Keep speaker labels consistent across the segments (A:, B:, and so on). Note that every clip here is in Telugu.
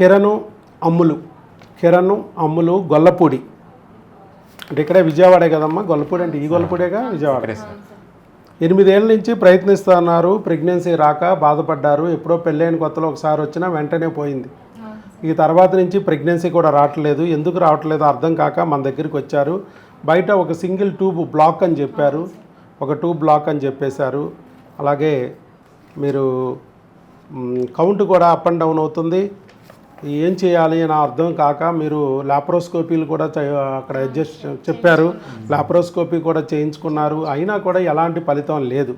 A: కిరణ్ అమ్ములు. కిరణ్ అమ్ములు గొల్లపూడి. అంటే ఇక్కడే విజయవాడే కదమ్మా? గొల్లపూడి అంటే ఈ గొల్లపూడేగా విజయవాడ? ఎనిమిదేళ్ళ నుంచి ప్రయత్నిస్తున్నారు. ప్రెగ్నెన్సీ రాక బాధపడ్డారు. ఎప్పుడో పెళ్ళైన కొత్తలో ఒకసారి వచ్చినా వెంటనే పోయింది. ఈ తర్వాత నుంచి ప్రెగ్నెన్సీ కూడా రావట్లేదు. ఎందుకు రావట్లేదు అర్థం కాక మన దగ్గరికి వచ్చారు. బయట ఒక సింగిల్ ట్యూబ్ బ్లాక్ అని చెప్పారు. ఒక ట్యూబ్ బ్లాక్ అని చెప్పేశారు. అలాగే మీరు కౌంట్ కూడా అప్ అండ్ డౌన్ అవుతుంది. ఏం చేయాలి అని అర్థం కాక మీరు లాప్రోస్కోపీలు కూడా అక్కడ అడ్జస్ట్ చెప్పారు. లాప్రోస్కోపీ కూడా చేయించుకున్నారు. అయినా కూడా ఎలాంటి ఫలితం లేదు.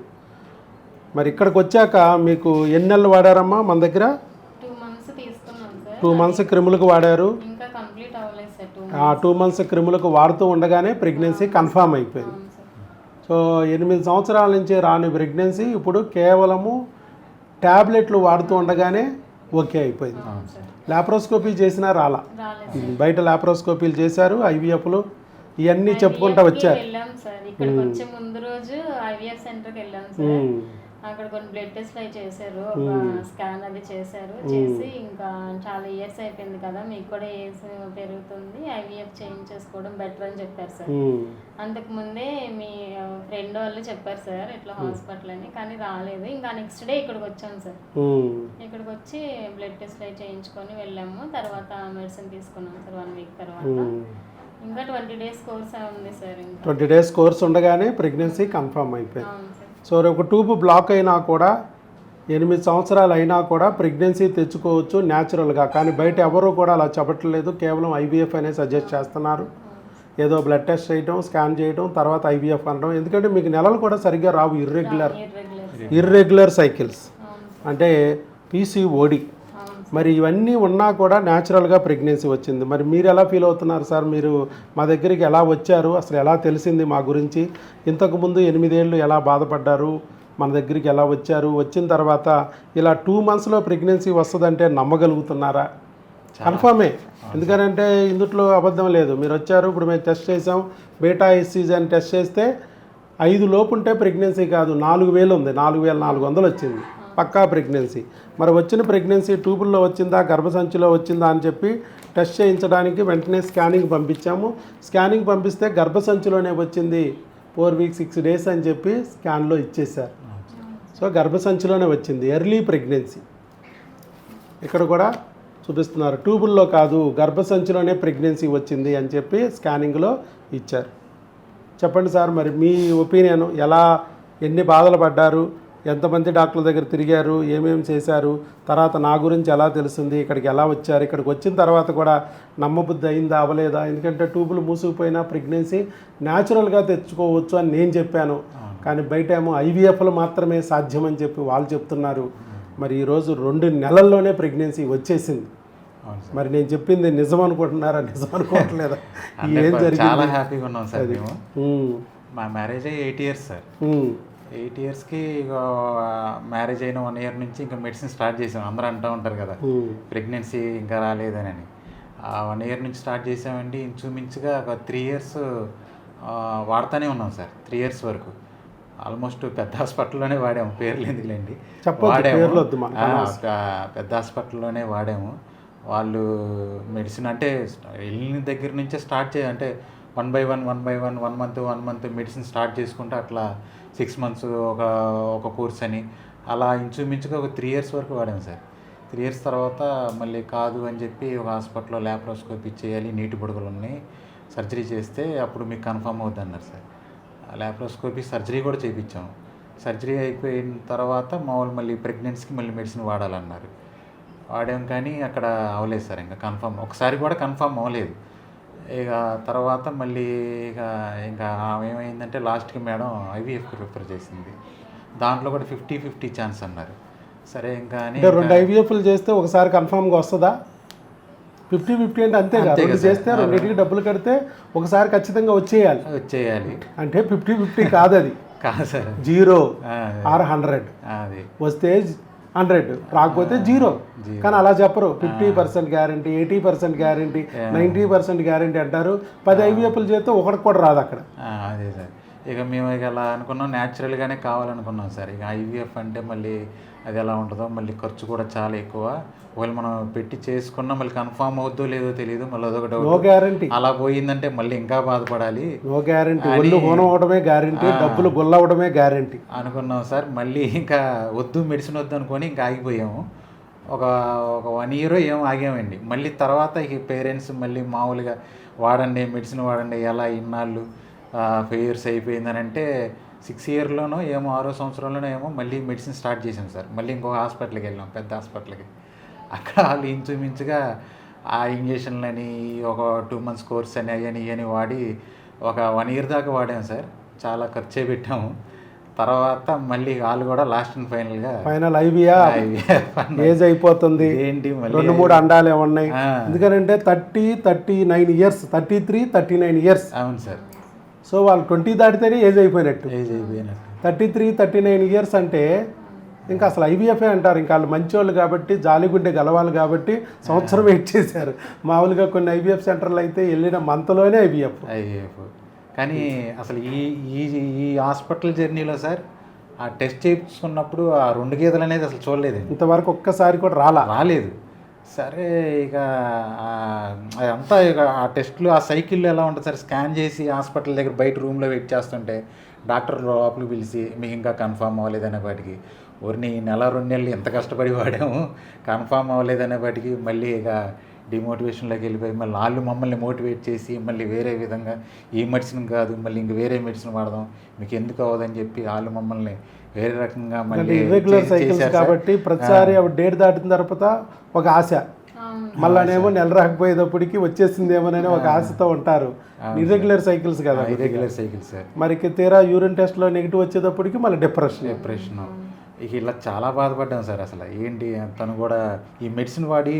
A: మరి ఇక్కడికి వచ్చాక మీకు ఎన్ని నెలలు వాడారమ్మా మన దగ్గర?
B: టూ మంత్స్
A: క్రిములకు వాడారు.
B: టూ
A: ఆ టూ మంత్స్ క్రిములకు వాడుతూ ఉండగానే ప్రెగ్నెన్సీ కన్ఫామ్ అయిపోయింది. సో ఎనిమిది సంవత్సరాల నుంచి రాని ప్రెగ్నెన్సీ ఇప్పుడు కేవలము ట్యాబ్లెట్లు వాడుతూ ఉండగానే ఓకే అయిపోయింది. లాప్రోస్కోపీ చేసినా రాలా. బయట లాప్రోస్కోపీలు చేశారు ఐవీఎఫ్లు ఇవన్నీ చెప్పుకుంటా వచ్చారు.
B: వెళ్ళాం సార్. ఇక్కడికి వచ్చే ముందు రోజు ఐవీఎఫ్ సెంటర్కి వెళ్ళాం సార్. అక్కడ కొన్ని బ్లడ్ టెస్ట్ అవి చేశారు ఒక స్కాన్ అది చేశారు చేసి ఇంకా చాలా ఇయర్స్ అయిపోయింది కదా మీకు కూడా ఏజ్ పెరుగుతుంది ఐవీఎఫ్ చేంజ్ చేసుకోవడం బెటర్ అని చెప్పారు సార్. అంతకు ముందే మీ ఫ్రెండ్ వాళ్ళు చెప్పారు సార్ ఇట్లా హాస్పిటల్ అని కానీ రాలేదు. ఇంకా నెక్స్ట్ డే ఇక్కడికి వచ్చాం సార్. ఇక్కడికి వచ్చి బ్లడ్ టెస్ట్ అవి చేయించుకొని వెళ్ళాము. తర్వాత మెడిసిన్ తీసుకున్నాం సార్ వన్ వీక్ తర్వాత. ఇంకా ట్వంటీ డేస్ కోర్స్ ఉంది సార్
A: ట్వంటీ డేస్ కోర్స్ ఉండగానే ప్రెగ్నెన్సీ కన్ఫర్మ్ అయిపోయింది. సో ఒక ట్యూబ్ బ్లాక్ అయినా కూడా ఎనిమిది సంవత్సరాలు అయినా కూడా ప్రెగ్నెన్సీ తెచ్చుకోవచ్చు న్యాచురల్గా. కానీ బయట ఎవరు కూడా అలా చెప్పట్లేదు. కేవలం ఐవీఎఫ్ అనే సజెస్ట్ చేస్తున్నారు. ఏదో బ్లడ్ టెస్ట్ చేయటం స్కాన్ చేయటం తర్వాత ఐవీఎఫ్ అనడం. ఎందుకంటే మీకు నెలలు కూడా సరిగ్గా రావు ఇర్రెగ్యులర్.
B: ఇర్రెగ్యులర్.
A: సైకిల్స్. అంటే పీసీఓడి. మరి ఇవన్నీ ఉన్నా కూడా న్యాచురల్గా ప్రెగ్నెన్సీ వచ్చింది. మరి మీరు ఎలా ఫీల్ అవుతున్నారు సార్? మీరు మా దగ్గరికి ఎలా వచ్చారు? అసలు ఎలా తెలిసింది మా గురించి? ఇంతకుముందు ఎనిమిదేళ్ళు ఎలా బాధపడ్డారు? మన దగ్గరికి ఎలా వచ్చారు? వచ్చిన తర్వాత ఇలా టూ మంత్స్లో ప్రెగ్నెన్సీ వస్తుందంటే నమ్మగలుగుతున్నారా? కన్ఫామే ఎందుకంటే ఇందుట్లో అబద్ధం లేదు. మీరు వచ్చారు ఇప్పుడు మేము టెస్ట్ చేసాం బీటా ఎస్సీజ్ అని టెస్ట్ చేస్తే ఐదు లోపు ఉంటే ప్రెగ్నెన్సీ కాదు. నాలుగు వేలు ఉంది. నాలుగు వేల నాలుగు వందలు వచ్చింది. పక్కా ప్రెగ్నెన్సీ. మరి వచ్చిన ప్రెగ్నెన్సీ ట్యూబుల్లో వచ్చిందా గర్భసంచిలో వచ్చిందా అని చెప్పి టెస్ట్ చేయించడానికి వెంటనే స్కానింగ్ పంపించాము. స్కానింగ్ పంపిస్తే గర్భసంచిలోనే వచ్చింది. ఫోర్ వీక్స్ సిక్స్ డేస్ అని చెప్పి స్కాన్లో ఇచ్చేశారు. సో గర్భసంచిలోనే వచ్చింది. Early pregnancy. ఇక్కడ కూడా చూపిస్తున్నారు. ట్యూబుల్లో కాదు గర్భసంచిలోనే ప్రెగ్నెన్సీ వచ్చింది అని చెప్పి స్కానింగ్లో ఇచ్చారు. చెప్పండి సార్ మరి మీ ఒపీనియన్ ఎలా ఎన్ని బాధలు పడ్డారు ఎంతమంది డాక్టర్ల దగ్గర తిరిగారు? ఏమేమి చేశారు? తర్వాత నా గురించి ఎలా తెలిసింది? ఇక్కడికి ఎలా వచ్చారు? ఇక్కడికి వచ్చిన తర్వాత కూడా నమ్మబుద్ధి అయిందా? అవ్వలేదా? ఎందుకంటే ట్యూబులు మూసుకుపోయినా ప్రెగ్నెన్సీ న్యాచురల్గా తెచ్చుకోవచ్చు అని నేను చెప్పాను. కానీ బయట ఏమో ఐవీఎఫ్లు మాత్రమే సాధ్యమని చెప్పి వాళ్ళు చెప్తున్నారు. మరి ఈరోజు రెండు నెలల్లోనే ప్రెగ్నెన్సీ వచ్చేసింది. మరి నేను చెప్పింది నిజం అనుకుంటున్నారా? నిజం అనుకోవట్లేదా? ఏం
C: చాలా
A: జరిగింది?
C: హ్యాపీగా ఉన్నాం సార్ మా marriage eight years sir. Eight ఇయర్స్కి ఇక మ్యారేజ్ అయిన వన్ ఇయర్ నుంచి ఇంకా మెడిసిన్ స్టార్ట్ చేసాం. అందరూ అంటూ ఉంటారు కదా ప్రెగ్నెన్సీ ఇంకా రాలేదని ఆ వన్ ఇయర్ నుంచి స్టార్ట్ చేసామండి. ఇంచుమించుగా ఒక త్రీ ఇయర్స్ వాడుతూనే ఉన్నాం సార్. త్రీ ఇయర్స్ వరకు. ఆల్మోస్ట్ పెద్ద హాస్పిటల్లోనే వాడాము. పేర్లు ఎందుకులేండి పె- పెద్ద హాస్పిటల్లోనే వాడాము. వాళ్ళు మెడిసిన్ అంటే వెళ్ళిన దగ్గర నుంచే స్టార్ట్ చే అంటే one by one one by one one month one month medicine start చేసుకుంటే అట్లా సిక్స్ మంత్స్ ఒక ఒక కోర్స్ అని. అలా ఇంచుమించుగా ఒక త్రీ ఇయర్స్ వరకు వాడాను సార్. త్రీ ఇయర్స్ తర్వాత మళ్ళీ కాదు అని చెప్పి ఒక హాస్పిటల్లో ల్యాప్రోస్కోపీ చేయాలి నీటి బుడగలు ఉన్నాయి. సర్జరీ చేస్తే అప్పుడు మీకు కన్ఫర్మ్ అవుద్ది అన్నారు సార్. ల్యాప్రోస్కోపీ సర్జరీ కూడా చేయించాం సర్జరీ అయిపోయిన తర్వాత మామూలు మళ్ళీ ప్రెగ్నెన్సీకి మళ్ళీ మెడిసిన్ వాడాలన్నారు. వాడాం కానీ అక్కడ అవ్వలేదు సార్ ఇంకా కన్ఫర్మ్ ఒకసారి కూడా కన్ఫర్మ్ అవ్వలేదు. ఇక తర్వాత మళ్ళీ ఇక ఇంకా ఆమె ఏమైందంటే లాస్ట్కి మేడం ఐవీఎఫ్కి ప్రిఫర్ చేసింది. దాంట్లో కూడా ఫిఫ్టీ ఫిఫ్టీ ఛాన్స్ అన్నారు. సరే ఇంకా అని
A: రెండు ఐవీఎఫ్లు చేస్తే ఒకసారి కన్ఫామ్గా వస్తుందా? ఫిఫ్టీ ఫిఫ్టీ అంటే అంతే కదా. చేస్తే రెండింటికి డబ్బులు కడితే ఒకసారి ఖచ్చితంగా వచ్చేయాలి.
C: వచ్చేయాలి.
A: అంటే ఫిఫ్టీ ఫిఫ్టీ కాదు అది
C: కాదు సార్.
A: Zero or hundred.
C: అది.
A: వస్తే హండ్రెడ్ రాకపోతే జీరో. కానీ అలా చెప్పరు. Fifty percent guarantee eighty percent guarantee ninety percent guarantee అంటారు. పది ఐవీఎఫ్లు చేస్తే ఒకటి కూడా రాదు అక్కడ.
C: ఆ, అదే సార్. ఇక మేము ఇక అలా అనుకున్నాం. న్యాచురల్గానే కావాలనుకున్నాం సార్. ఇక ఐవీఎఫ్ అంటే మళ్ళీ అది ఎలా ఉంటుందో మళ్ళీ ఖర్చు కూడా చాలా ఎక్కువ. ఒకవేళ మనం పెట్టి చేసుకున్నా మళ్ళీ కన్ఫామ్ అవుద్దో లేదో తెలియదు మళ్ళీ అదొక డౌట్
A: గ్యారంటీ
C: అలా పోయిందంటే మళ్ళీ ఇంకా బాధపడాలి.
A: నో గ్యారంటీ ఒళ్ళు హోనం అవడమే గ్యారంటీ డబ్బులు గుల్లవడమే గ్యారంటీ
C: అనుకున్నాం సార్. మళ్ళీ ఇంకా వద్దు మెడిసిన్ వద్దు అనుకొని ఇంకా ఆగిపోయాము. ఒక ఒక వన్ ఇయర్ ఏం ఆగామండి. మళ్ళీ తర్వాత ఈ పేరెంట్స్ మళ్ళీ మామూలుగా వాడండి మెడిసిన్ వాడండి ఎలా ఇన్నాళ్ళు ఫైవ్ ఇయర్స్ అయిపోయిందని అంటే సిక్స్ ఇయర్లోనో ఏమో ఆరో సంవత్సరంలోనో ఏమో మళ్ళీ మెడిసిన్ స్టార్ట్ చేసాం సార్. మళ్ళీ ఇంకో హాస్పిటల్కి వెళ్ళాం పెద్ద హాస్పిటల్కి. అక్కడ వాళ్ళు ఇంచుమించుగా ఆ ఇంజక్షన్లని ఒక టూ మంత్స్ కోర్స్ అని అయ్యని ఇవని వాడి ఒక వన్ ఇయర్ దాకా వాడాము సార్. చాలా ఖర్చే పెట్టాము. తర్వాత మళ్ళీ వాళ్ళు కూడా లాస్ట్ అండ్ ఫైనల్గా
A: ఫైనల్ ఐవియా ఏజ్ అయిపోతుంది.
C: ఏంటి మళ్ళీ
A: రెండు మూడు అండాలే ఉన్నాయి?
C: ఆ.
A: ఎందుకంటే thirty thirty nine years thirty three thirty nine years.
C: అవును సార్.
A: సో వాళ్ళు ట్వంటీ దాటితేనే ఏజ్ అయిపోయినట్టు.
C: ఏజ్ అయిపోయినట్టు.
A: Thirty three thirty nine years అంటే ఇంకా అసలు ఐవీఎఫ్ఏ అంటారు. ఇంకా వాళ్ళు మంచోళ్ళు కాబట్టి జాలిగుండె గలవాలి కాబట్టి సంవత్సరం వెయిట్ చేశారు. మామూలుగా కొన్ని ఐవీఎఫ్ సెంటర్లు అయితే వెళ్ళిన మంత్లోనే ఐవీఎఫ్.
C: ఐఏఎఫ్ కానీ అసలు ఈ ఈ ఈ హాస్పిటల్ జర్నీలో సార్ ఆ టెస్ట్ చేయించుకున్నప్పుడు ఆ రెండు గీతలు అనేది అసలు చూడలేదండి.
A: ఇంతవరకు ఒక్కసారి కూడా రాలా?
C: రాలేదు. సరే ఇక అదంతా ఇక ఆ టెస్ట్లు ఆ సైకిల్ ఎలా ఉంటుంది సార్? స్కాన్ చేసి హాస్పిటల్ దగ్గర బయట రూమ్లో వెయిట్ చేస్తుంటే డాక్టర్ లోపలికి పిలిచి మీకు ఇంకా కన్ఫామ్ అవ్వలేదనే వాటికి ఊరిని నెల రెండు నెలలు ఎంత కష్టపడి వాడాము కన్ఫామ్ అవ్వలేదనే వాటికి మళ్ళీ ఇక డిమోటివేషన్లోకి వెళ్ళిపోయి మళ్ళీ వాళ్ళు మమ్మల్ని మోటివేట్ చేసి మళ్ళీ వేరే విధంగా ఈ మెడిసిన్ కాదు మళ్ళీ ఇంక వేరే మెడిసిన్ వాడదాం మీకు ఎందుకు అవ్వదని చెప్పి వాళ్ళు మమ్మల్ని వేరే రకంగా మళ్ళీ
A: ఇర్రెగ్యులర్ సైకిల్స్. కాబట్టి ప్రతిసారి డేట్ దాటిన తర్వాత ఒక ఆశ. మళ్ళానేమో నెల రాకపోయేటప్పటికి వచ్చేసిందేమోనని ఒక ఆశతో ఉంటారు. ఇర్రెగ్యులర్ సైకిల్స్ కదా
C: ఇరెగ్యులర్ సైకిల్ సార్.
A: మరి తీరా యూరిన్ టెస్ట్లో నెగిటివ్ వచ్చేటప్పటికి మళ్ళీ డిప్రెషన్
C: డిప్రెషన్ ఇక ఇలా చాలా బాధపడ్డాం సార్ అసలు. ఏంటి తను కూడా ఈ మెడిసిన్ వాడి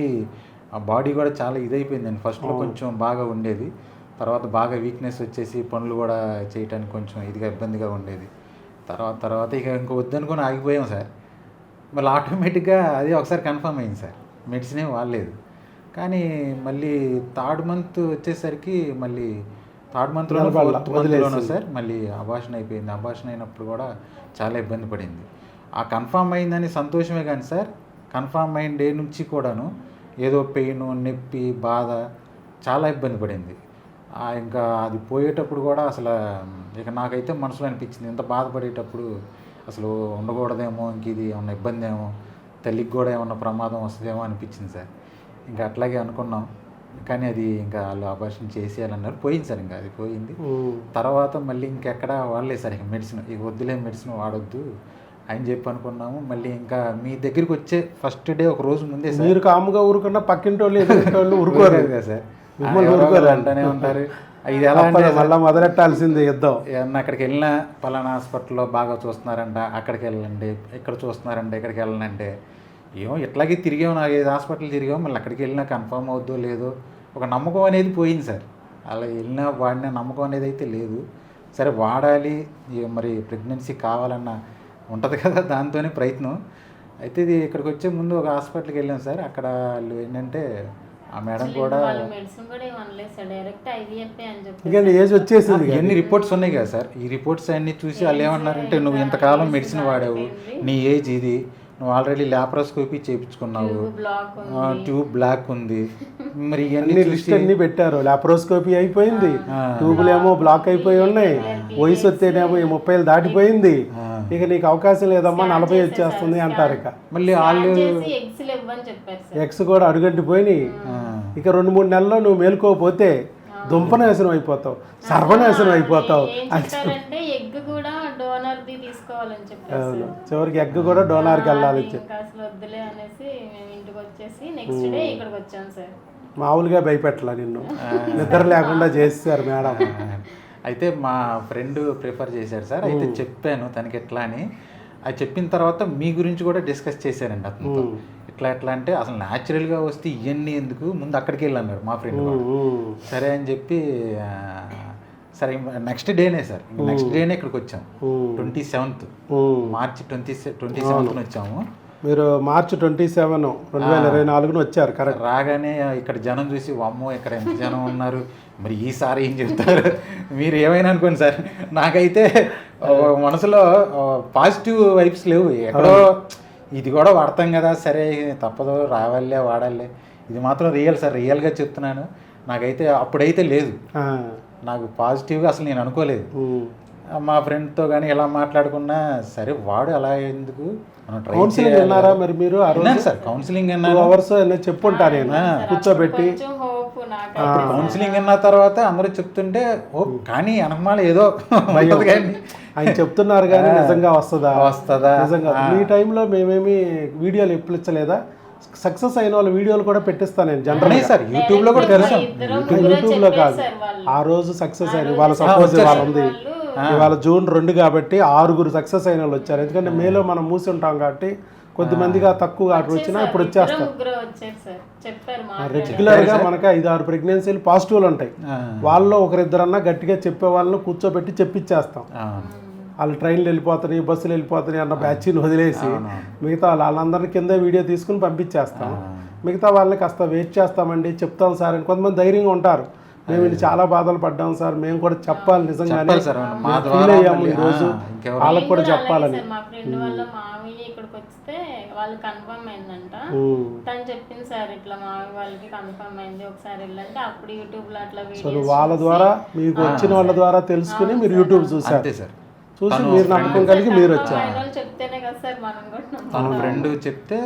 C: ఆ బాడీ కూడా చాలా ఇదైపోయిందండి. ఫస్ట్లో కొంచెం బాగా ఉండేది. తర్వాత బాగా వీక్నెస్ వచ్చేసి పనులు కూడా చేయటానికి కొంచెం ఇదిగా ఇబ్బందిగా ఉండేది. తర్వాత తర్వాత ఇక ఇంకో వద్దనుకొని ఆగిపోయాం సార్. మళ్ళీ ఆటోమేటిక్గా అది ఒకసారి కన్ఫర్మ్ అయింది సార్. మెడిసిన్ ఏం వాడలేదు. కానీ మళ్ళీ థర్డ్ మంత్ వచ్చేసరికి మళ్ళీ థర్డ్ ఫోర్త్ మంత్లోనో
A: వదిలేసింది.
C: సార్ మళ్ళీ అబాషన్ అయిపోయింది. అబాషన్ అయినప్పుడు కూడా చాలా ఇబ్బంది పడింది. ఆ కన్ఫామ్ అయిందని సంతోషమే కానీ సార్ కన్ఫామ్ అయిన డే నుంచి కూడాను ఏదో పెయిన్ నొప్పి బాధ చాలా ఇబ్బంది పడింది. ఇంకా అది పోయేటప్పుడు కూడా అసలు ఇక నాకైతే మనసులో అనిపించింది ఇంత బాధపడేటప్పుడు అసలు ఉండకూడదేమో ఇంక ఇది ఏమన్నా ఇబ్బంది ఏమో తల్లికి కూడా ఏమన్నా ప్రమాదం వస్తుందేమో అనిపించింది సార్. ఇంకా అట్లాగే అనుకున్నాం. కానీ అది ఇంకా వాళ్ళు ఆపరేషన్ చేసేయాలన్నారు. పోయింది సార్ ఇంకా అది పోయింది. తర్వాత మళ్ళీ ఇంకెక్కడ వాడలేదు సార్ ఇక మెడిసిన్ ఇక వద్దులే మెడిసిన్ వాడొద్దు. అని చెప్పి అనుకున్నాము. మళ్ళీ ఇంకా మీ దగ్గరికి వచ్చే ఫస్ట్ డే ఒక రోజు ముందే సార్.
A: మీరు కాముగా ఊరుకున్న పక్కింటి వాళ్ళు ఊరుకోరు.
C: సార్.
A: ఊరుకోరు.
C: అంటూనే ఉంటారు. ఇది ఎలా అంటే
A: మళ్ళా మొదలెట్టాల్సిందే యుద్ధం.
C: ఏమన్నా అక్కడికి వెళ్ళినా పలానా హాస్పిటల్లో బాగా చూస్తున్నారంట అక్కడికి వెళ్ళండి ఇక్కడ చూస్తున్నారంట ఇక్కడికి వెళ్ళనంటే ఏమో ఇట్లాగే తిరిగాము నాకు ఐదు హాస్పిటల్ తిరిగాము మళ్ళీ అక్కడికి వెళ్ళినా కన్ఫర్మ్ అవుద్దో లేదో ఒక నమ్మకం అనేది పోయింది సార్. అలా వెళ్ళినా వాడిన నమ్మకం అనేది అయితే లేదు. సరే వాడాలి మరి ప్రెగ్నెన్సీ కావాలన్న ఉంటుంది కదా దాంతోనే ప్రయత్నం. అయితే ఇది ఇక్కడికి వచ్చే ముందు ఒక హాస్పిటల్కి వెళ్ళాం సార్. అక్కడ వాళ్ళు ఏంటంటే ఆ మేడం కూడా
A: ఇంకా ఏజ్ వచ్చేసింది.
C: ఎన్ని రిపోర్ట్స్ ఉన్నాయి కదా సార్. ఈ రిపోర్ట్స్ అన్ని చూసి వాళ్ళు ఏమన్నారంటే నువ్వు ఇంతకాలం మెడిసిన్ వాడావు. నీ ఏజ్ ఇది. నువ్వు ఆల్రెడీ ల్యాప్రోస్కోపీ చేయించుకున్నావు. ట్యూబ్ బ్లాక్ ఉంది. మరి ఇవన్నీ
A: లిస్ట్ అన్ని పెట్టారు. లాప్రోస్కోపీ అయిపోయింది. ట్యూబులేమో బ్లాక్ అయిపోయి ఉన్నాయి. వయసు వస్తేనేమో ఈ ముప్పై దాటిపోయింది. ఇక నీకు అవకాశం లేదమ్మా నలభై వచ్చేస్తుంది అంటారు ఇక
C: మళ్ళీ వాళ్ళు
B: చేసి ఎగ్స్ ఇవ్వని చెప్పారు సార్.
A: ఎక్స్ కూడా అడుగంటిపోయినాయి. ఇక రెండు మూడు నెలల్లో నువ్వు మేలుకోకపోతే దుంపనాశనం అయిపోతావు సర్వనాశనం అయిపోతావు.
B: ఏం చెప్పారంటే ఎగ్ కూడా డోనర్ది తీసుకోవాలని చెప్పారు
A: అవును. చివరికి ఎగ్ కూడా డోనార్కి వెళ్ళాలి
B: అది ఇంకా అసలు వద్దులే అనేసి మేము ఇంటికి వచ్చేసి నెక్స్ట్ డే ఇక్కడికి వచ్చాం సార్.
A: మామూలుగా భయపెట్టలా నిన్ను. నిద్ర లేకుండా చేస్తారు మేడం.
C: అయితే మా ఫ్రెండ్ ప్రిఫర్ చేశారు సార్. అయితే చెప్పాను తనకి ఎట్లా అని. అది చెప్పిన తర్వాత మీ గురించి కూడా డిస్కస్ చేశారండి అతనితో. ఎట్లా ఎట్లా అంటే అసలు న్యాచురల్గా వస్తే ఇవన్నీ ఎందుకు? ముందు అక్కడికి వెళ్ళి అన్నాడు మా ఫ్రెండ్. సరే అని చెప్పి సరే నెక్స్ట్ డేనే సార్. నెక్స్ట్ డేనే ఇక్కడికి వచ్చాం.
A: ఉమ్.
C: Twenty seventh. March twenty twenty సెవెంత్న వచ్చాము.
A: మీరు మార్చి ట్వంటీ సెవెన్ రెండు వేల ఇరవై నాలుగున వచ్చారు కరెక్ట్
C: రాగానే ఇక్కడ జనం చూసి అమ్మో ఇక్కడ ఎంత జనం ఉన్నారు. మరి ఈసారి ఏం చెప్తారు? మీరు ఏమైనా అనుకోండి సార్. నాకైతే మనసులో పాజిటివ్ వైబ్స్ లేవు. ఎక్కడో ఇది కూడా వాడతాం కదా సరే తప్పదు రావాలే వాడాలే ఇది మాత్రం రియల్ సార్ రియల్గా చెప్తున్నాను. నాకైతే అప్పుడైతే లేదు. నాకు పాజిటివ్గా అసలు నేను అనుకోలేదు. మా ఫ్రెండ్తో కానీ ఇలా మాట్లాడుకున్నా సరే వాడు అలా ఎందుకు?
A: కౌన్సిలింగ్ విన్నారా మరి మీరు ఆ రోజు?
C: విన్నాను. సార్ కౌన్సిలింగ్ విన్నాను
A: అవర్స్ చెప్పుంటా నేను కూర్చోబెట్టి.
C: కౌన్సిలింగ్ విన్న తర్వాత అందరూ చెప్తుంటే ఓ కానీ అనకమాల ఏదో కానీ.
A: ఆయన చెప్తున్నారు కానీ నిజంగా వస్తుందా?
C: వస్తుందా?
A: నిజంగా మీ టైంలో మేమేమి వీడియోలు ఎప్పించలేదా? సక్సెస్ అయిన వాళ్ళ వీడియోలు కూడా పెట్టిస్తాను నేను జనరల్
C: సార్ యూట్యూబ్లో కూడా తెలుసు.
A: యూట్యూబ్లో కాదు. ఆ రోజు సక్సెస్ అయిన వాళ్ళ సపోజ్ వాళ్ళ ఉంది. ఇవాళ జూన్ రెండు కాబట్టి ఆరుగురు సక్సెస్ అయిన వాళ్ళు వచ్చారు. ఎందుకంటే మేలో మనం మూసి ఉంటాం కాబట్టి కొద్దిమందిగా తక్కువ అటు వచ్చినా ఇప్పుడు వచ్చేస్తారు. రెగ్యులర్గా మనకి ఐదు ఆరు ప్రెగ్నెన్సీలు పాజిటివ్లు ఉంటాయి. వాళ్ళలో ఒకరిద్దరన్నా గట్టిగా చెప్పే వాళ్ళని కూర్చోబెట్టి చెప్పించేస్తాం
C: ఆ,
A: వాళ్ళు ట్రైన్లు వెళ్ళిపోతున్నాయి బస్సులు వెళ్ళిపోతున్నాయి అన్న బ్యాచ్ని వదిలేసి మిగతా వాళ్ళ- వాళ్ళందరి కింద వీడియో తీసుకుని పంపించేస్తాం. మిగతా వాళ్ళని కాస్త వెయిట్ చేస్తామండి చెప్తాం సార్ అని కొంతమంది ధైర్యంగా ఉంటారు. మేము ఇది చాలా బాధలు పడ్డాం సార్. మేము కూడా చెప్పాలి నిజంగానే.
C: చెప్పాలి సార్ మా
A: ఫీల్
C: ద్వారా
A: అయ్యాము ఈరోజు వాళ్ళకు కూడా చెప్పాలని.
B: సార్. మా ఫ్రెండ్ వాళ్ళ మామయ్య ఇక్కడికి వస్తే వాళ్ళు కన్ఫర్మ్ అయిందంట.
A: ఉమ్.
B: తను చెప్పింది సార్ ఇట్లా మామయ్య వాళ్ళకి కన్ఫర్మ్ అయింది. ఒకసారి వెళ్ళంటే అప్పుడు యూట్యూబ్లో అట్లా
A: సో
B: వీడియోస్
A: వాళ్ళ ద్వారా మీకు వచ్చిన వాళ్ళ ద్వారా తెలుసుకుని మీరు యూట్యూబ్ చూసారు
C: అంతే సార్.
A: చూసి మీరు నమ్మకం కలిగి మీరు వచ్చారు.
B: ఆయన వాళ్ళు చెప్తేనే కదా సార్ మనం కూడా నమ్మాలి.
C: తన ఫ్రెండ్ చెప్తే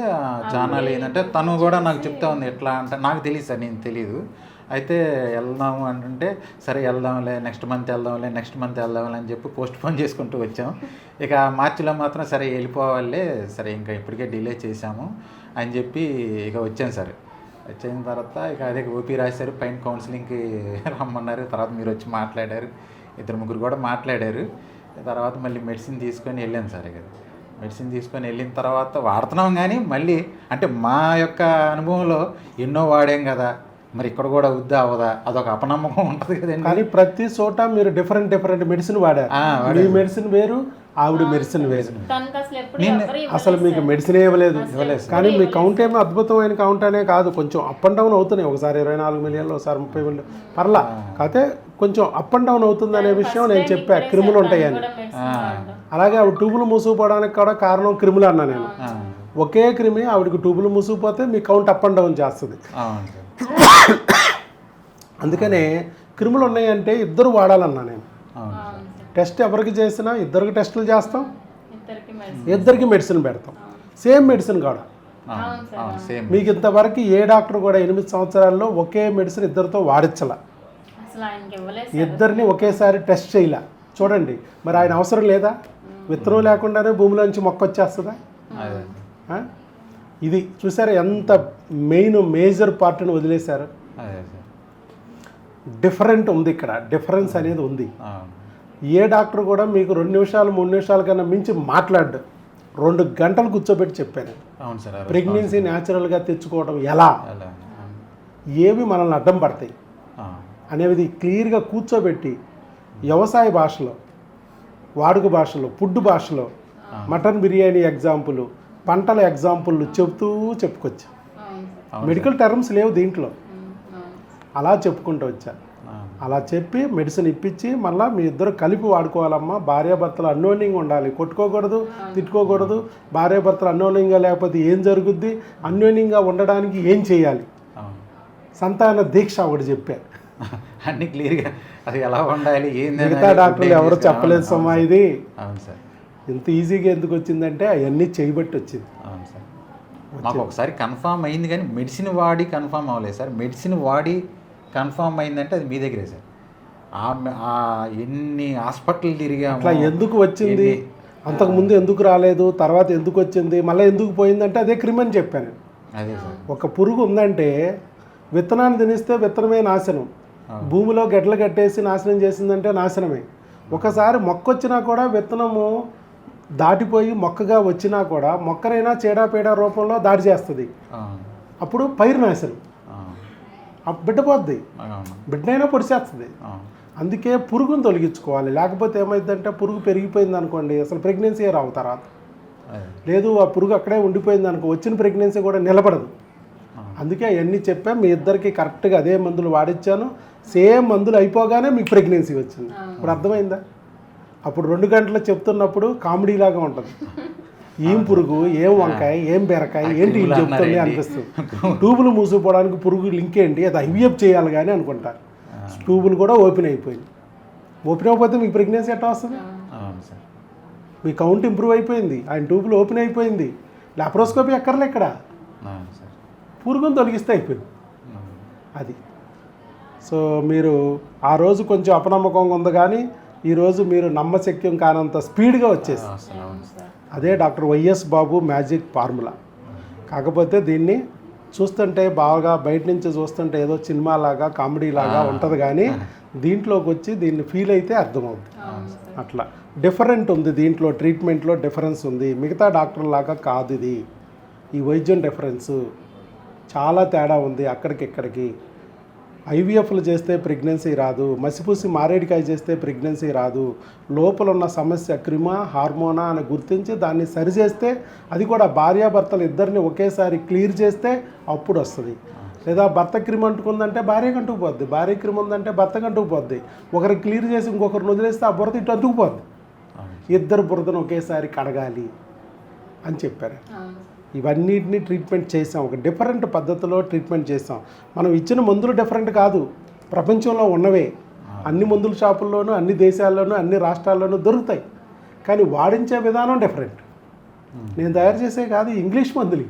C: ఛానల్ ఏంటంటే తను కూడా నాకు చెప్తా ఉంది. ఎట్లా అంటే నాకు తెలియదు సార్ నేను తెలియదు అయితే వెళ్దాము అంటుంటే సరే వెళ్దాంలే నెక్స్ట్ మంత్ వెళ్దాంలే నెక్స్ట్ మంత్ వెళ్దాంలే అని చెప్పి పోస్ట్ పోన్ చేసుకుంటూ వచ్చాం ఇక మార్చిలో మాత్రం సరే వెళ్ళిపోవాలే సరే ఇంకా ఇప్పటికే డిలే చేశాము అని చెప్పి ఇక వచ్చాను సార్. వచ్చిన తర్వాత ఇక అదే ఓపీ రాశారు పైన కౌన్సిలింగ్కి రమ్మన్నారు. తర్వాత మీరు వచ్చి మాట్లాడారు. ఇద్దరు ముగ్గురు కూడా మాట్లాడారు. తర్వాత మళ్ళీ మెడిసిన్ తీసుకొని వెళ్ళాను సార్ ఇక. మెడిసిన్ తీసుకొని వెళ్ళిన తర్వాత వాడుతున్నాం కానీ మళ్ళీ అంటే మా యొక్క అనుభవంలో ఎన్నో వాడాం కదా. మరి ఇక్కడ కూడా వద్దా అవదా అదొక అపనమ్మకం ఉంటుంది కదండి.
A: కానీ ప్రతి చోట మీరు డిఫరెంట్ డిఫరెంట్ మెడిసిన్ వాడారు. మీ మెడిసిన్ వేరు ఆవిడ మెడిసిన్ వేరు.
B: తనకు అసలు ఎప్పుడు ఎవరు
A: అసలు మీకు మెడిసిన్ ఇవ్వలేదు. కానీ మీ కౌంట్ ఏమో అద్భుతమైన కౌంట్ అనే కాదు. కొంచెం అప్ అండ్ డౌన్ అవుతున్నాయి. ఒకసారి ఇరవై నాలుగు మిలియన్లు ఒకసారి ముప్పై మిలియన్ పర్లా. కాకపోతే కొంచెం అప్ అండ్ డౌన్ అవుతుంది అనే విషయం నేను చెప్పా. క్రిములు ఉంటాయని. అలాగే ఆవిడ ట్యూబులు మూసుకుపోవడానికి కూడా కారణం క్రిములు అన్నా నేను. ఒకే క్రిమి ఆవిడకి ట్యూబులు మూసుకుపోతే మీ కౌంట్ అప్ అండ్ డౌన్ చేస్తుంది. అందుకనే క్రిములు ఉన్నాయంటే ఇద్దరు వాడాలన్నా నేను.
C: అవును
B: అవును సార్.
A: టెస్ట్ ఎవరికి చేసినా ఇద్దరికి టెస్టులు చేస్తాం.
B: ఇద్దరికి మెడిసిన్.
A: ఇద్దరికి మెడిసిన్ పెడతాం. సేమ్ మెడిసిన్ కూడా.
C: అవును అవును సేమ్
A: మీకు ఇంతవరకు ఏ డాక్టర్ కూడా ఎనిమిది సంవత్సరాల్లో ఒకే మెడిసిన్ ఇద్దరితో వాడించాల
B: అసలు ఆయనకి ఇవ్వలేదు
A: ఇద్దరిని ఒకేసారి టెస్ట్ చేయలే. చూడండి మరి ఆయన అవసరం లేదా? విత్తనం లేకుండానే భూమిలోంచి మొక్క వచ్చేస్తుందా? ఇది చూసారా ఎంత మెయిన్ మేజర్ పార్ట్ని వదిలేశారు? డిఫరెంట్ ఉంది ఇక్కడ. డిఫరెన్స్ అనేది ఉంది. ఏ డాక్టర్ కూడా మీకు రెండు నిమిషాలు మూడు నిమిషాల కన్నా మించి మాట్లాడు రెండు గంటలు కూర్చోబెట్టి చెప్పాను.
C: అవును సార్ అదే.
A: ప్రెగ్నెన్సీ న్యాచురల్గా తెచ్చుకోవడం ఎలా. ఏవి మనల్ని అడ్డం పడతాయి. అనేది క్లియర్గా కూర్చోబెట్టి వ్యవసాయ భాషలో వాడుక భాషలో ఫుడ్ భాషలో మటన్ బిర్యానీ ఎగ్జాంపుల్ పంటల ఎగ్జాంపుల్
B: అవును సార్.
A: మెడికల్ టర్మ్స్ లేవు దీంట్లో. అలా చెప్పుకుంటూ వచ్చా అలా చెప్పి మెడిసిన్ ఇప్పించి మళ్ళీ మీ ఇద్దరు కలిపి వాడుకోవాలమ్మా. భార్యాభర్తలు అన్యోన్యంగా ఉండాలి. కొట్టుకోకూడదు తిట్టుకోకూడదు. భార్యాభర్తలు అన్యోన్యంగా లేకపోతే ఏం జరుగుద్ది? అన్యోన్యంగా ఉండడానికి ఏం చేయాలి? సంతాన దీక్ష ఒకటి చెప్పా
C: అన్ని క్లియర్గా అది ఎలా ఉండాలి ఏంది
A: మిగతా డాక్టర్లు
C: ఏం
A: ఎవరు. చెప్పలేదు సమ్మా. ఇది.
C: అవును సార్.
A: ఇంత ఈజీగా ఎందుకు వచ్చిందంటే అవన్నీ చేయబట్టి వచ్చింది.
C: అవును సార్. మాకు ఒకసారి కన్ఫామ్ అయింది కానీ మెడిసిన్ వాడి కన్ఫామ్ అవ్వలేదు సార్. మెడిసిన్ వాడి కన్ఫామ్ అయిందంటే అది మీ దగ్గరే సార్. ఎన్ని హాస్పిటల్ తిరిగాము
A: అట్లా ఎందుకు వచ్చింది?
C: ఎన్ని-
A: అంతకు ముందు ఎందుకు రాలేదు? తర్వాత ఎందుకు వచ్చింది? మళ్ళీ ఎందుకు పోయిందంటే అదే క్రిమ్ అని చెప్పాను
C: అదే సార్.
A: ఒక పురుగు ఉందంటే విత్తనాన్ని తినిస్తే విత్తనమే నాశనం. భూమిలో గడ్డలు కట్టేసి నాశనం చేసిందంటే నాశనమే. ఒకసారి మొక్క వచ్చినా కూడా విత్తనము దాటిపోయి మొక్కగా వచ్చినా కూడా మొక్కనైనా చీడపీడ రూపంలో దాడి చేస్తుంది. అప్పుడు పైరు నాశనం. బిడ్డ పోద్ది. బిడ్డనైనా పొడిచేస్తుంది. అందుకే పురుగును తొలగించుకోవాలి. లేకపోతే ఏమైందంటే పురుగు పెరిగిపోయింది అనుకోండి అసలు ప్రెగ్నెన్సీ రావు తర్వాత. లేదు ఆ పురుగు అక్కడే ఉండిపోయింది అనుకో వచ్చిన ప్రెగ్నెన్సీ కూడా నిలబడదు. అందుకే అవన్నీ చెప్పా మీ ఇద్దరికి కరెక్ట్గా అదే మందులు వాడిచ్చాను. సేమ్ మందులు అయిపోగానే మీకు ప్రెగ్నెన్సీ వచ్చింది. ఇప్పుడు అర్థమైందా? అప్పుడు రెండు గంటలు చెప్తున్నప్పుడు కామెడీ లాగా ఉంటుంది. ఏం పురుగు ఏం వంకాయ ఏం బీరకాయ ఏంటి ఇది చెప్తుంది? అనిపిస్తుంది. ట్యూబులు మూసుకుపోవడానికి పురుగు లింక్ ఏంటి అది ఐవీఎఫ్ చేయాలి కానీ అనుకుంటారు. ట్యూబులు కూడా ఓపెన్ అయిపోయింది. ఓపెన్ అయిపోతే మీకు ప్రెగ్నెన్సీ ఎట్లా వస్తుంది? మీ కౌంట్ ఇంప్రూవ్ అయిపోయింది. ఆయన ట్యూబులు ఓపెన్ అయిపోయింది. లాప్రోస్కోపీ ఎక్కర్లే ఇక్కడ. పురుగును తొలగిస్తే అయిపోయింది. అది. సో మీరు ఆ రోజు కొంచెం అపనమ్మకంగా ఉంది కానీ ఈరోజు మీరు నమ్మశక్యం కానంత స్పీడ్గా వచ్చేసి. అదే doctor YS Babu magic formula. కాకపోతే దీన్ని చూస్తుంటే బాగా బయట నుంచి చూస్తుంటే ఏదో సినిమా లాగా కామెడీ లాగా ఉంటుంది కానీ దీంట్లోకి వచ్చి దీన్ని ఫీల్ అయితే అర్థమవుతుంది అట్లా. డిఫరెంట్ ఉంది దీంట్లో ట్రీట్మెంట్లో డిఫరెన్స్ ఉంది. మిగతా డాక్టర్ లాగా కాదు ఇది. ఈ వైద్యం డిఫరెన్స్. చాలా తేడా ఉంది అక్కడికి ఇక్కడికి. ఐవీఎఫ్లు చేస్తే ప్రెగ్నెన్సీ రాదు మసిపూసి మారేడికాయ చేస్తే ప్రెగ్నెన్సీ రాదు లోపల ఉన్న సమస్య క్రిమా హార్మోనా అని గుర్తించి దాన్ని సరిచేస్తే అది కూడా భార్యాభర్తలు ఇద్దరిని ఒకేసారి క్లియర్ చేస్తే అప్పుడు వస్తుంది. లేదా భర్త క్రిమ్ అంటుకుందంటే భార్యకి అంటుకుపోద్ది భార్య క్రిమ్ ఉందంటే భర్తకు అంటుకుపోద్ది ఒకరు క్లియర్ చేసి ఇంకొకరిని వదిలేస్తే ఆ బురద ఇటు అంటుకుపోద్ది.
C: అవును.
A: ఇద్దరు బురదను ఒకేసారి కడగాలి అని చెప్పారు. ఇవన్నిటిని ట్రీట్మెంట్ చేసాం ఒక డిఫరెంట్ పద్ధతిలో ట్రీట్మెంట్ చేసాం మనం ఇచ్చిన మందులు డిఫరెంట్ కాదు. ప్రపంచంలో ఉన్నవే. అన్ని మందుల షాపుల్లోనూ అన్ని దేశాల్లోనూ అన్ని రాష్ట్రాల్లోనూ దొరుకుతాయి. కానీ వాడించే విధానం డిఫరెంట్ నేను తయారు చేసే కాదు ఇంగ్లీష్ మందులు.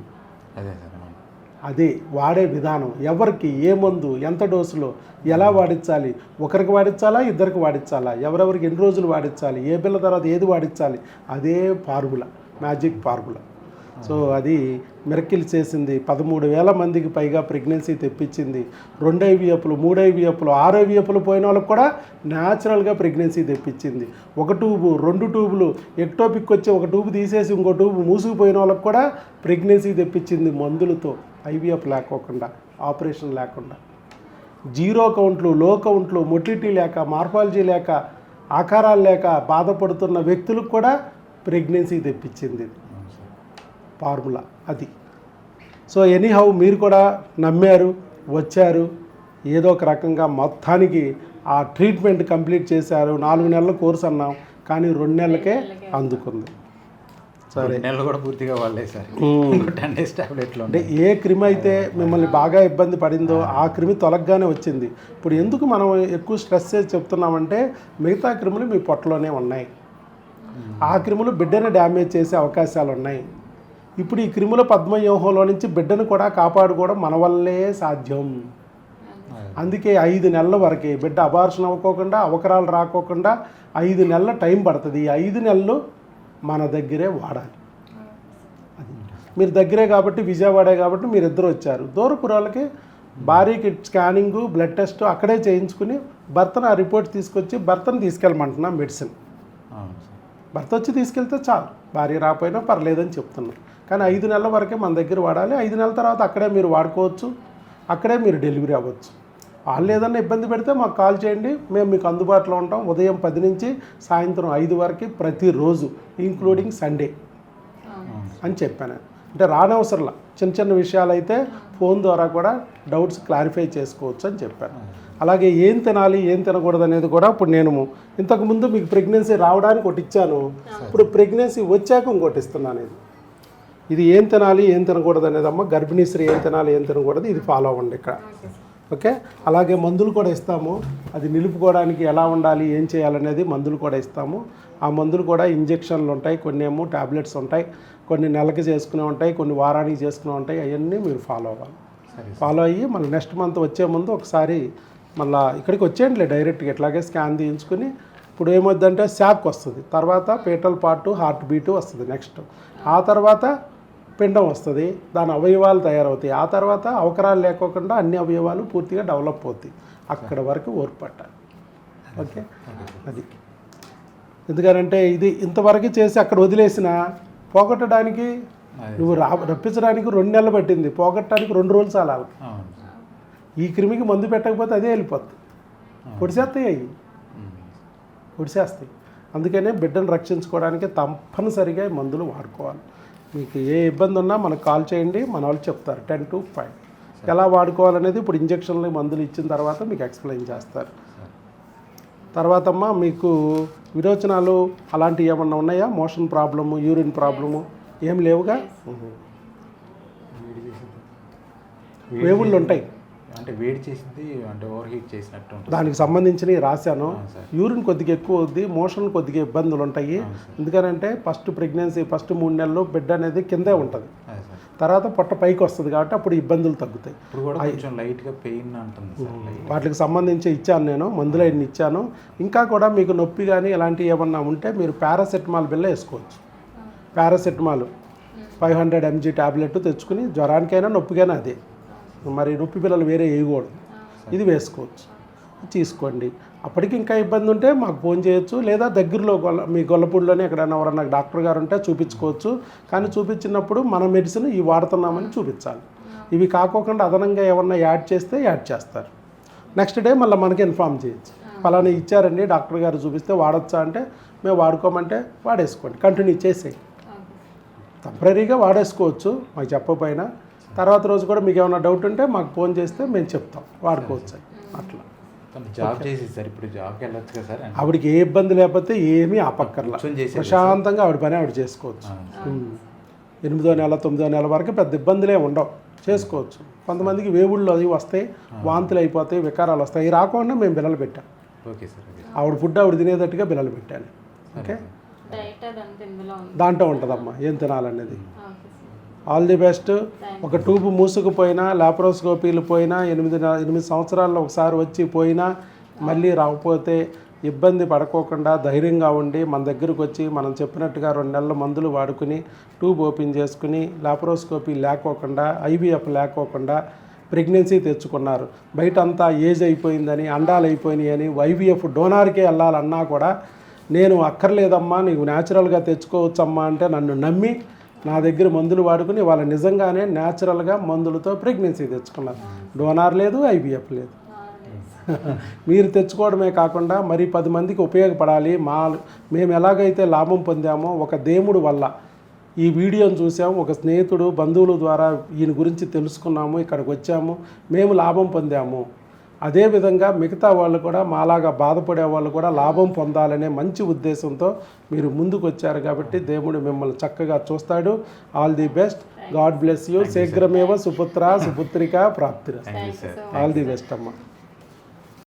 C: అదే
A: వాడే విధానం. ఎవరికి ఏ మందు ఎంత డోసులో ఎలా వాడించాలి ఒకరికి వాడించాలా ఇద్దరికి వాడించాలా ఎవరెవరికి ఎన్ని రోజులు వాడించాలి ఏ పిల్ల తర్వాత ఏది వాడించాలి అదే ఫార్ములా మ్యాజిక్ ఫార్ములా సో అది మిరకిల్ చేసింది. పదమూడు వేల మందికి పైగా ప్రెగ్నెన్సీ తెప్పించింది. రెండు ఐవీఎఫ్లు మూడు ఐవీఎఫ్లు ఆరు ఐవీఎఫ్లు పోయిన వాళ్ళకి కూడా న్యాచురల్గా ప్రెగ్నెన్సీ తెప్పించింది. ఒక ట్యూబు రెండు ట్యూబులు ఎక్టోపిక్ వచ్చి ఒక ట్యూబ్ తీసేసి ఇంకో ట్యూబ్ మూసుకుపోయిన వాళ్ళకి కూడా ప్రెగ్నెన్సీ తెప్పించింది మందులతో. ఐవీఎఫ్ లేకోకుండా ఆపరేషన్ లేకుండా. జీరో కౌంట్లు లో కౌంట్లు మొటిలిటీ లేక మార్పాలజీ లేక ఆకారాలు లేక బాధపడుతున్న వ్యక్తులకు కూడా ప్రెగ్నెన్సీ తెప్పించింది. ఫార్ములా అది. సో ఎనీహౌ మీరు కూడా నమ్మారు వచ్చారు ఏదో ఒక రకంగా మొత్తానికి ఆ ట్రీట్మెంట్ కంప్లీట్ చేశారు. నాలుగు నెలల కోర్స్ అన్నాం కానీ రెండు నెలలకే అందుకుంది. సరే.
C: రెండు నెలలు కూడా పూర్తిగా వాళ్ళే సార్.
A: మ్మ్.
C: ఇంకో టెన్ డేస్ టాబ్లెట్లు
A: అంటే ఏ క్రిమి అయితే మిమ్మల్ని బాగా ఇబ్బంది పడిందో ఆ. క్రిమి తొలగగానే వచ్చింది. ఇప్పుడు ఎందుకు మనం ఎక్కువ స్ట్రెస్ చేసి చెప్తున్నామంటే మిగతా క్రిములు మీ పొట్టలోనే ఉన్నాయి. ఆ క్రిములు బిడ్డను డ్యామేజ్ చేసే అవకాశాలు ఉన్నాయి. ఇప్పుడు ఈ క్రిముల పద్మవ్యూహంలో నుంచి బిడ్డను కూడా కాపాడుకోవడం మన వల్లే సాధ్యం. అందుకే ఐదు నెలల వరకే బిడ్డ అబార్షన్ అవ్వకోకుండా అవకరాలు రాకోకుండా ఐదు నెలల టైం పడుతుంది. ఈ ఐదు నెలలు మన దగ్గరే వాడాలి. అది. మీరు దగ్గరే కాబట్టి విజయవాడే కాబట్టి మీరు ఇద్దరు వచ్చారు దూరపురాలకి భారీకి స్కానింగ్ బ్లడ్ టెస్ట్ అక్కడే చేయించుకుని భర్తను ఆ రిపోర్ట్ తీసుకొచ్చి భర్తను తీసుకెళ్ళమంటున్నాం మెడిసిన్.
C: అవును సార్.
A: భర్త వచ్చి తీసుకెళ్తే చాలు. భార్య రాకపోయినా పర్లేదని చెప్తున్నాం. కానీ ఐదు నెలల వరకే మన దగ్గర వాడాలి. ఐదు నెలల తర్వాత అక్కడే మీరు వాడుకోవచ్చు. అక్కడే మీరు డెలివరీ అవ్వచ్చు. వాళ్ళు ఏదన్నా ఇబ్బంది పెడితే మాకు కాల్ చేయండి. మేము మీకు అందుబాటులో ఉంటాం. ఉదయం పది నుంచి సాయంత్రం ఐదు వరకు ప్రతిరోజు ఇంక్లూడింగ్ సండే అని చెప్పాను. అంటే రానవసరంలా. చిన్న చిన్న విషయాలు అయితే ఫోన్ ద్వారా కూడా డౌట్స్ క్లారిఫై చేసుకోవచ్చు అని చెప్పాను. అలాగే ఏం తినాలి ఏం తినకూడదు అనేది కూడా ఇప్పుడు నేను ఇంతకుముందు మీకు ప్రెగ్నెన్సీ రావడానికి ఒకటి ఇచ్చాను. ఇప్పుడు ప్రెగ్నెన్సీ వచ్చాక ఇంకోటి ఇస్తున్నాను ఇది ఇది ఏం తినాలి ఏం తినకూడదు అనేది అమ్మ గర్భిణీ స్త్రీ ఏం తినాలి ఏం తినకూడదు ఇది ఫాలో అవ్వండి ఇక్కడ. ఓకే అలాగే మందులు కూడా ఇస్తాము. అది నిలుపుకోవడానికి ఎలా ఉండాలి ఏం చేయాలనేది మందులు కూడా ఇస్తాము. ఆ మందులు కూడా ఇంజెక్షన్లు ఉంటాయి కొన్ని ఏమో టాబ్లెట్స్ ఉంటాయి కొన్ని నెలకి చేసుకునే ఉంటాయి కొన్ని వారానికి చేసుకునే ఉంటాయి అవన్నీ మీరు ఫాలో అవ్వాలి. ఫాలో అయ్యి మళ్ళీ నెక్స్ట్ మంత్ వచ్చే ముందు ఒకసారి మళ్ళీ ఇక్కడికి వచ్చేయండిలే డైరెక్ట్గా ఇట్లాగే స్కాన్ తీయించుకుని ఇప్పుడు ఏమొద్దంటే శాక్ వస్తుంది. తర్వాత పేటల్ పార్టు హార్ట్ బీటు వస్తుంది నెక్స్ట్ ఆ తర్వాత పిండం వస్తుంది. దాని అవయవాలు తయారవుతాయి. ఆ తర్వాత అవకరాలు లేకోకుండా అన్ని అవయవాలు పూర్తిగా డెవలప్ అవుతాయి. అక్కడ వరకు ఓర్పు పట్టాలి ఓకే? అది. ఎందుకనంటే ఇది ఇంతవరకు చేసి అక్కడ వదిలేసిన పోగొట్టడానికి. నువ్వు రా రప్పించడానికి రెండు నెలలు పట్టింది. పోగొట్టడానికి రెండు రోజులు చాలా ఈ క్రిమికి మందు పెట్టకపోతే అదే వెళ్ళిపోద్ది. పొడిసేస్తాయి అవి. పొడిసేస్తాయి అందుకనే బిడ్డను రక్షించుకోవడానికి తప్పనిసరిగా మందులు వాడుకోవాలి. మీకు ఏ ఇబ్బంది ఉన్నా మనకు కాల్ చేయండి మన వాళ్ళు చెప్తారు. Ten to five. ఎలా వాడుకోవాలనేది ఇప్పుడు ఇంజక్షన్లు మందులు ఇచ్చిన తర్వాత మీకు ఎక్స్ప్లెయిన్ చేస్తారు. తర్వాత అమ్మా మీకు విరోచనాలు అలాంటివి ఏమన్నా ఉన్నాయా? మోషన్ ప్రాబ్లము యూరిన్ ప్రాబ్లము ఏం లేవుగా. వేవుళ్ళు ఉంటాయి.
C: అంటే వేడి చేసింది అంటే ఓవర్ హీట్ చేసినట్టు ఉంటుంది.
A: దానికి సంబంధించినవి రాశాను. యూరిన్ కొద్దిగా ఎక్కువ అవుద్ది మోషన్ కొద్దిగా ఇబ్బందులు ఉంటాయి. ఎందుకనంటే ఫస్ట్ ప్రెగ్నెన్సీ ఫస్ట్ మూడు నెలలు బిడ్డ అనేది కిందే ఉంటుంది. తర్వాత పొట్ట పైకి వస్తుంది కాబట్టి అప్పుడు ఇబ్బందులు తగ్గుతాయి.
C: ఇప్పుడు కూడా కొంచెం లైట్గా పెయిన్ అంటుంది
A: వాటికి సంబంధించి ఇచ్చాను నేను మందులు అయిన ఇచ్చాను. ఇంకా కూడా మీకు నొప్పి కానీ ఇలాంటివి ఏమన్నా ఉంటే మీరు పారాసెటమాల్ బిల్ల వేసుకోవచ్చు. Paracetamol five hundred mg tablet తెచ్చుకుని జ్వరానికైనా నొప్పికైనా అదే. మరి నొప్పి పిల్లలు వేరే వేయకూడదు. ఇది వేసుకోవచ్చు. తీసుకోండి. అప్పటికి ఇంకా ఇబ్బంది ఉంటే మాకు ఫోన్ చేయొచ్చు. లేదా దగ్గరలో గొల్ల మీ గొల్లపూడిలోనే ఎక్కడైనా ఎవరన్నా డాక్టర్ గారు ఉంటే చూపించుకోవచ్చు. కానీ చూపించినప్పుడు మన మెడిసిన్ ఇవి వాడుతున్నామని చూపించాలి. ఇవి కాకోకుండా అదనంగా ఏమన్నా యాడ్ చేస్తే యాడ్ చేస్తారు. నెక్స్ట్ డే మళ్ళీ మనకి ఇన్ఫామ్ చేయొచ్చు. ఫలానా ఇచ్చారండి డాక్టర్ గారు చూపిస్తే వాడొచ్చా అంటే మేము వాడుకోమంటే వాడేసుకోండి. కంటిన్యూ చేసేయి. టెంపరీగా వాడేసుకోవచ్చు. మాకు చెప్పకపోయినా తర్వాత రోజు కూడా మీకు ఏమైనా డౌట్ ఉంటే మాకు ఫోన్ చేస్తే మేము చెప్తాం. వాడుకోవచ్చు అని. అట్లా.
C: జాబ్ చేసి సార్ ఇప్పుడు జాబ్కి వెళ్ళొచ్చు కదా సార్
A: ఆవిడకి ఏ ఇబ్బంది లేకపోతే ఏమీ ఆపక్కర్లా. ప్రశాంతంగా ఆవిడ పని ఆవిడ చేసుకోవచ్చు. ఎనిమిదో నెల తొమ్మిదో నెల వరకు పెద్ద ఇబ్బందులే ఉండవు. చేసుకోవచ్చు. కొంతమందికి వేవుళ్ళు అవి వస్తాయి వాంతులు అయిపోతాయి వికారాలు వస్తాయి. రాకుండా మేము బిల్లలు పెట్టాం.
C: ఓకే సార్
A: ఆవిడ ఫుడ్ ఆవిడ తినేటట్టుగా బిల్లలు పెట్టాను. ఓకే? దాంట్లో ఉంటుందమ్మా. ఏం తినాలనేది? ఆల్ ది బెస్ట్ ఒక ట్యూబ్ మూసుకుపోయినా లాప్రోస్కోపీలు పోయినా ఎనిమిది ఎనిమిది సంవత్సరాల్లో ఒకసారి వచ్చి పోయినా మళ్ళీ రాకపోతే ఇబ్బంది పడకోకుండా ధైర్యంగా ఉండి మన దగ్గరకు వచ్చి మనం చెప్పినట్టుగా రెండు నెలల మందులు వాడుకుని ట్యూబ్ ఓపెన్ చేసుకుని లాప్రోస్కోపీ లేకోకుండా ఐవీఎఫ్ లేకోకుండా ప్రెగ్నెన్సీ తెచ్చుకున్నారు. బయట అంతా ఏజ్ అయిపోయిందని అండాలు అయిపోయినాయి అని వైవీఎఫ్ డోనార్కే వెళ్ళాలన్నా కూడా నేను అక్కర్లేదమ్మా నీకు న్యాచురల్గా తెచ్చుకోవచ్చమ్మా అంటే నన్ను నమ్మి నా దగ్గర మందులు వాడుకుని వాళ్ళు నిజంగానే న్యాచురల్గా మందులతో ప్రెగ్నెన్సీ తెచ్చుకున్నారు. డోనార్ లేదు ఐవీఎఫ్ లేదు. మీరు తెచ్చుకోవడమే కాకుండా మరి పది మందికి ఉపయోగపడాలి. మా మేము ఎలాగైతే లాభం పొందామో ఒక దేవుడు వల్ల ఈ వీడియోను చూసాము ఒక స్నేహితుడు బంధువుల ద్వారా ఈయన గురించి తెలుసుకున్నాము ఇక్కడికి వచ్చాము. మేము లాభం పొందాము. అదేవిధంగా మిగతా వాళ్ళు కూడా మాలాగా బాధపడే వాళ్ళు కూడా లాభం పొందాలనే మంచి ఉద్దేశంతో మీరు ముందుకు వచ్చారు కాబట్టి దేవుడు మిమ్మల్ని చక్కగా చూస్తాడు. All the best God bless you శీఘ్రమేవ సుపుత్ర సుపుత్రిక
C: సార్
A: ఆల్ ది బెస్ట్ అమ్మా.